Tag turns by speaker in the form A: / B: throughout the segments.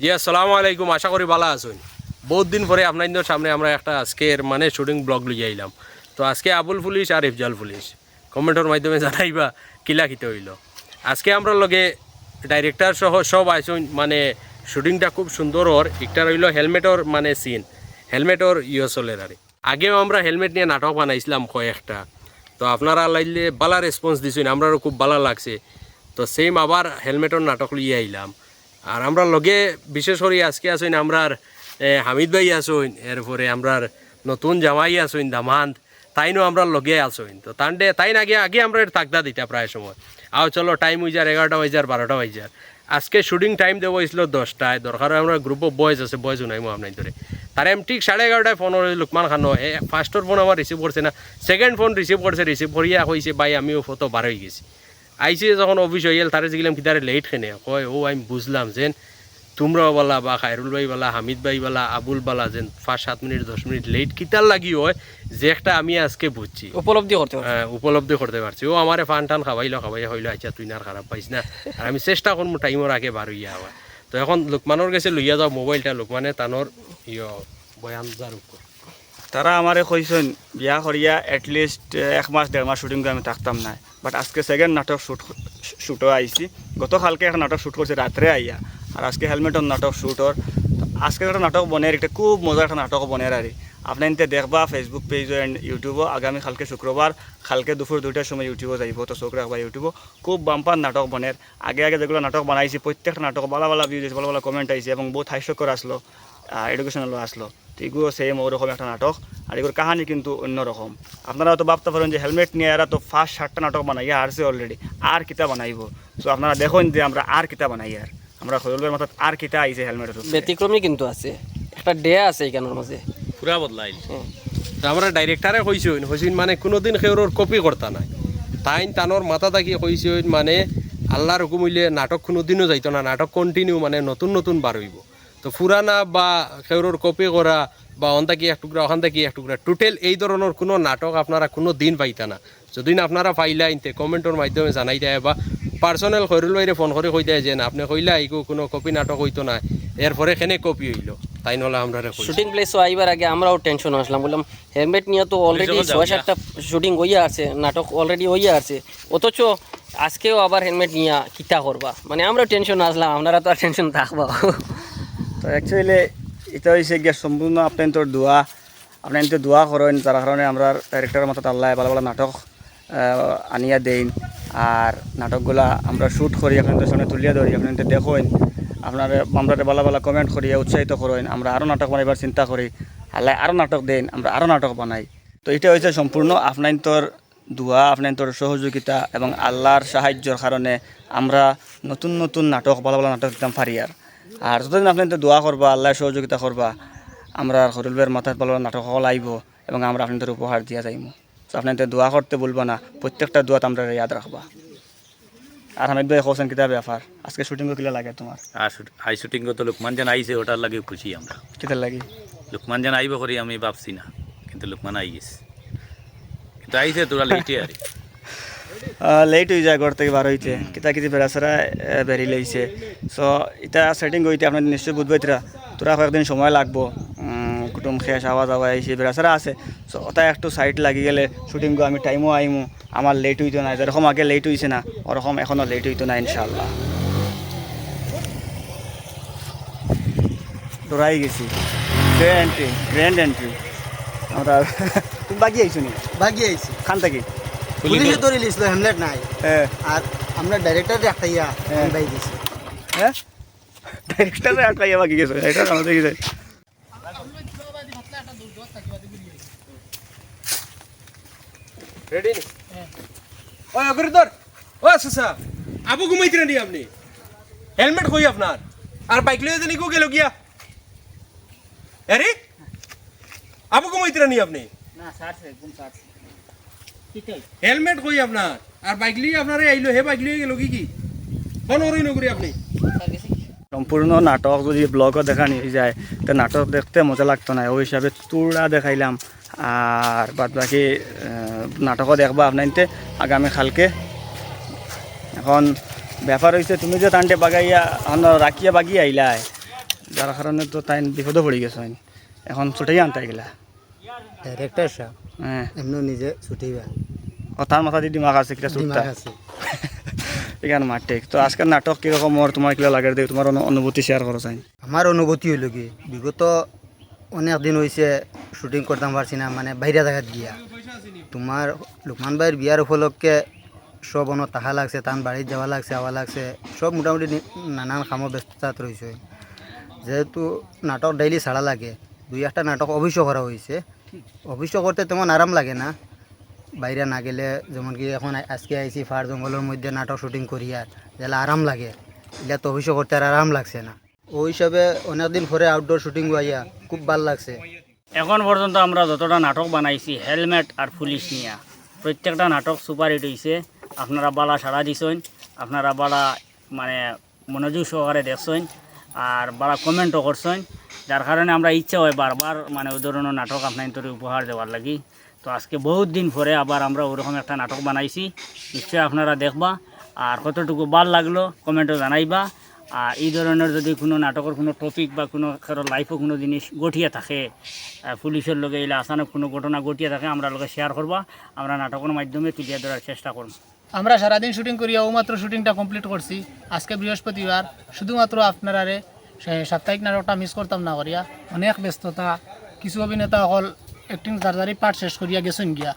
A: জি, আসসালামু আলাইকুম, আশা করি ভালো আছেন। বহুত দিন পরে আপনাদের সামনে আমরা একটা আজকের মানে শুটিং ব্লগ লিয়ে আইলাম। তো আজকে আবুল পুলিশ আর ইফজাল পুলিশ। কমেন্টের মাধ্যমে জানাইবা কিলা খিতে হইল। আজকে আমরা লগে ডাইরেক্টর সহ সব আইসন মানে শুটিংটা খুব সুন্দর ওর একটা রইল হেলমেটর মানে সিন হেলমেটর ইয়ে চলের আর আগেও আমরা হেলমেট নিয়ে নাটক বানাইছিলাম কয়েকটা। তো আপনারা লাইলে বালা রেসপন্স দিছেন আমরাও খুব ভালো লাগছে। তো সেম আবার হেলমেটর নাটক লিয়ে আইলাম। আর আমরা লগে বিশেষ করে আজকে আসইন আমরার হামিদ ভাই আসইন এরপরে আমরার নতুন জামাই আসইন দামান্ত তাইনও আমরা লগে আসইন তো তান্ডে, তাইন আগে আগে আমরা তাকদা দিতা প্রায় সময়। আও চলো টাইম হইজার এগারোটা বাজার বারোটা বাজার আজকে শুটিং টাইম দেবো হয়েছিল দশটায়। দরকার আমরা গ্রুপ অফ বয়েজ আছে বয়েজ উনাইমো আপনার ধরে। তার এম ঠিক সাড়ে এগারোটায় ফোন লুকমান খানো এ ফার্স্টর ফোন আমার রিসিভ করছে না। সেকেন্ড ফোন রিসিভ করছে রিসিভ করিয়া কইছে, ভাই, আমিও ফটো বার হয়ে গেছি। আইসি যখন অফিস হয়ে গেল তারে জিগলাম কিতারে লেট খেনে কয় ও আমি বুঝলাম যেন তোমরাও বলা বা খায়রুল ভাই বলা হামিদ ভাই বলা আবুল বালা যেন পাঁচ সাত মিনিট দশ মিনিট লেট কিতার লাগি হয় যে একটা আমি আজকে বুঝছি।
B: উপলব্ধি করতে
A: আহ, উপলব্ধি করতে পারছি। ও আমারে ফান টান খাওয়াইলো খাওয়াইয়া হইল আচ্ছা তুই না খারাপ পাইস না। আর আমি চেষ্টা করব টাইমের আগে বার হইয়া হওয়া তো এখন লোকমানোর কাছে লইয়া যাও মোবাইলটা লোকমানে তানোর ইয় বয়ান যার উপর
C: তারা আমারে কইছেন, বিয়া করিয়া এটলিস্ট এক মাস, দেড় মাস শুটিং আমি থাকতাম না। বাট আজকে সেকেন্ড নাটক শুট শুটও আইছি। গতকালকে একটা নাটক শুট করছি, রাত্রে আইয়া। আর আজকে হেলমেটর নাটক শুটর আজকে একটা নাটক বনের একটা খুব মজার একটা নাটক বনের আর আপনি এনতে দেখবা ফেসবুক পেজ এন্ড ইউটিউবও আগামী কালকে শুক্রবার, কালকে দুপুর দুইটার সময় ইউটিউবও যাইব, তো চোখ রাখবা ইউটিউবও খুব বাম্পার নাটক বনের আগে আগে যেগুলো নাটক বানাইছি, প্রত্যেকটা নাটক ভালো ভালো ভিউজ ভালো ভালো কমেন্ট আইছে এবং বহুত হাস্যকর আসলো। এডুকেশনালও আসলো। তো এগুলো সেম ওরকম একটা নাটক আর এগুলোর কাহানি কিন্তু অন্যরকম আপনারা তো ভাবতে পারেন যে হেলমেট নিয়ে এরা তো ফার্স্ট সাতটা নাটক বানাই আসছে অলরেডি আর কিতা বানাইব? সো আপনারা দেখুন যে আমরা আর কিতা বানাই আর। আমরা হলুদের মাথাত আর কিতা আইছে হেলমেটের
B: ব্যতিক্রমী কিন্তু আছে। একটা ডে আছে এখানের মাঝে।
D: পুরা বদলাইল।
A: তো আমরা ডাইরেক্টারে কইছেন কইছেন মানে কোনোদিন সেওর কপি করতা নাই। তাইন তানোর মাথা থাকি কইছেন মানে আল্লাহর হুকুম হইলে নাটক কোনোদিনও যাইতো না। নাটক কন্টিনিউ মানে নতুন নতুন বার হইব। তো পুরানা বা সেওর কপি করা বা অন থাকি এক টুকরা ওখান থাকি এক টুকরা টোটাল এই ধরনের কোনো নাটক আপনারা কোনো দিন পাইতা না। যদি না আপনারা পাইলা ইনতে কমেন্টের মাধ্যমে জানাই দেয় বা পার্সোনাল খৈরুল বাইরে ফোন করে কই দেয় যে না আপনি কইলা এইগো কোনো কপি নাটক হইতো না এরপরে কেনে কপি হইল? তাই নলে আমরা
B: শুটিং প্লেসও আইবার আগে আমরাও টেনশন আসলাম বললাম হেলমেট নিয়ে তো অলরেডি ছয় সাতটা শুটিং হইয়া আছে নাটক অলরেডি হইয়া আছে অথচ আজকেও আবার হেলমেট নিয়ে কিতা করবা? মানে আমরা টেনশন আসলাম আপনারা তো আর টেনশন থাকবা
C: তো অ্যাকচুয়ালি এটা হয়েছে গিয়ে সম্পূর্ণ আপনার তোর দোয়া। আপনার তো দোয়া করেন যার কারণে আমরা ডাইরেক্টরের মাথাত আল্লাহ ভালো ভালো নাটক আনিয়া দেন আর নাটকগুলা আমরা শ্যুট করি আপনাদের সামনে তুলিয়া ধরি আপনার দেখেন। আপনার আমরা ভালো ভালো কমেন্ট করি, উৎসাহিত করেন। আমরা আরও নাটক বানাইবার চিন্তা করি। আল্লাহ আরও নাটক দেন আমরা আরও নাটক বানাই। তো এটা হয়েছে সম্পূর্ণ আপনার তোর দোয়া, আপনার তোর সহযোগিতা এবং আল্লাহর সাহায্যর কারণে আমরা নতুন নতুন নাটক ভালো ভালো নাটক দিতাম পারি আর যতদিন আপনি দোয়া করবা আল্লাহর সহযোগিতা করবা আমরা হরুলবের মাথায় ভালো ভালো নাটক সকল আইব এবং আমরা আপনাদের উপহার দিয়া যাইব তো আপনাদের দোয়া করতে বলব না প্রত্যেকটা দোয়াত আমরা ইয়াদ রাখবা। আর হামিদ ভাই হোসেন কিতা ব্যাপার আজকে শুটিং কিলা লাগে তোমার?
D: আই শুটিং তো লোকমান জান আইছে ওটার লাগে খুশি আমরা।
C: কিতা লাগি?
D: লোকমান জান আইব করি আমি ভাবছি না কিন্তু লোকমান আই গেছে কিন্তু আইছে তোরা লেটে আর।
C: লেট হয়ে যায় ঘর থেকে বার হইতে কিতা কিতি বেড়াছাড়া বেরিয়ে লইছে সো এটা সেটিং হইতে আপনার নিশ্চয়ই বুঝবাই তোরা তোরা কয়েকদিন সময় লাগবো। কুটুম শেষ আওয়া যাওয়া এসে বেড়াছাড়া আছে। সো ওটা একটু সাইড লাগি গেলে শুটিং গো আমি টাইমও আইমু আমার লেট হইতো না যেরকম আগে লেট হইছে না ওরকম এখনও লেট হইতো না ইনশাল্লাহ ডরাই গেছি। গ্র্যান্ড এন্ট্রি গ্র্যান্ড এন্ট্রি আমরা তুমি বাকি আইছো নি?
E: বাগি আইছি
C: খান থাকি
E: পুলিশে ধরে লিছিল হেমলেট নাই
C: হ্যাঁ
E: আর আমরা ডাইরেক্টর দেখাইয়া
C: হ্যাঁ।
E: বাই দিছি
C: হ্যাঁ? ডাইরেক্টরে আটকাইয়া বাকি গেছে এটা আমাদের কি যায়
A: রেডি ওই অগ্রদর ও সুসা আবু ঘুমাইতে নি আপনি? হেলমেট কই আপনার। আর বাইক লয়ে জানি কো গেল গিয়া। আরে আবু ঘুমাইতে নি আপনি?
E: না সারছে একদম সারছে। ঠিকই
A: হেলমেট কই আপনার? আর বাইক লিয়ে আপনারে আইলো হে বাইক লিয়ে গেল কি কি? কোন ওরই নগরি আপনি।
C: সম্পূর্ণ নাটক যদি ব্লগও দেখানি হয়ে যায় তো নাটক দেখতে মজা লাগতো না ওই হিসাবে তুড়া দেখাইলাম। আর বাদ বাকি নাটকও দেখবা আপনাইতে আগামী কালকে এখন ব্যাপার হয়েছে তুমি যে টানটে বাগাইয়া এখন রাখিয়া বাগিয়ে আইলাই যার কারণে তো তাই বিপদে পড়ে গেছে এখন ছুটেই আনতে গেলা।
E: ডাইরেক্টর সাহেব এমনি নিজে ছুটিবা
C: ও তার মাথা দিয়ে দিমাগ আছে কিটা ছুটতা এখানে মাঠ তো আজকের নাটক কীরকম ওর তোমার কিলা লাগে দেখ তোমার অনু- অনুভূতি শেয়ার করো চাই।
E: আমার অনুভূতি হইল কি বিগত অনেক দিন হয়েছে শুটিং করতাম পারছি না মানে বাইরে জায়গাত গিয়া। তোমার লুকমান ভাইয়ের বিয়ার উপলক্ষে সব অন তাহা লাগছে তান বাড়িত যাওয়া লাগছে আওয়া লাগছে। সব মোটামুটি নানান কামো ব্যস্ততাত রয়েছে যেহেতু নাটক ডেইলি ছাড়া লাগে দুই একটা নাটক অবশ্য করা হয়েছে অবশ্য করতে তেমন আরাম লাগে না। বাইরে না গেলে যেমন কি এখন আজকে আইসি ফার জঙ্গলের মধ্যে নাটক শুটিং করি আর যেটা আরাম লাগে। এটা তো অবশ্য করতে আর আরাম লাগছে না। ওই হিসাবে অনেকদিন পরে আউটডোর শুটিং আইয়া খুব ভালো লাগছে।
F: এখন পর্যন্ত আমরা যতটা নাটক বানাইছি, হেলমেট আর পুলিশ নিয়া। প্রত্যেকটা নাটক সুপার হিট হয়েছে আপনারা বালা সাড়া দিছেন, আপনারা বালা মানে মনোযোগ সহকারে দেখছেন। আর বালা কমেন্টও করছেন, যার কারণে আমরা ইচ্ছা হয় বারবার মানে ওই ধরনের নাটক আপনার উপহার দেওয়ার লাগি। তো আজকে বহুত দিন পরে আবার আমরা ওরকম একটা নাটক বানাইছি, নিশ্চয়ই আপনারা দেখবা। আর কতটুকু ভালো লাগল কমেন্টও জানাইবা। আর এই ধরনের যদি কোনো নাটকের কোনো টপিক বা কোনো কারও লাইফও কোনো জিনিস গঠিয়ে থাকে পুলিশের লগে এলে আসানক কোনো ঘটনা ঘটিয়ে থাকে, আমরা লগে শেয়ার করবা। আমরা নাটকের মাধ্যমে তুলিয়ে ধরার চেষ্টা করব।
G: আমরা সারাদিন শুটিং করিয়া মাত্র শুটিংটা কমপ্লিট করছি। আজকে বৃহস্পতিবার, শুধুমাত্র আপনারারে সে সাপ্তাহিক নাটকটা মিস করতাম না করিয়া। অনেক ব্যস্ততা, কিছু অভিনেতা অকল অ্যাক্টিং তাড়াতাড়ি পাঠ শেষ করিয়া গেছেন গিয়া।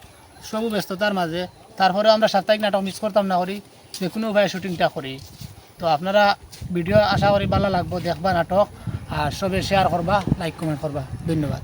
G: সবু ব্যস্ততার মাঝে তারপরে আমরা সাপ্তাহিক নাটক মিস করতাম না করি, যে কোনো উপায়ে শুটিংটা করি। তো আপনারা ভিডিও আশা করি ভালো লাগবো, দেখবা নাটক, আর সবে শেয়ার করবা লাইক কমেন্ট করবা। ধন্যবাদ।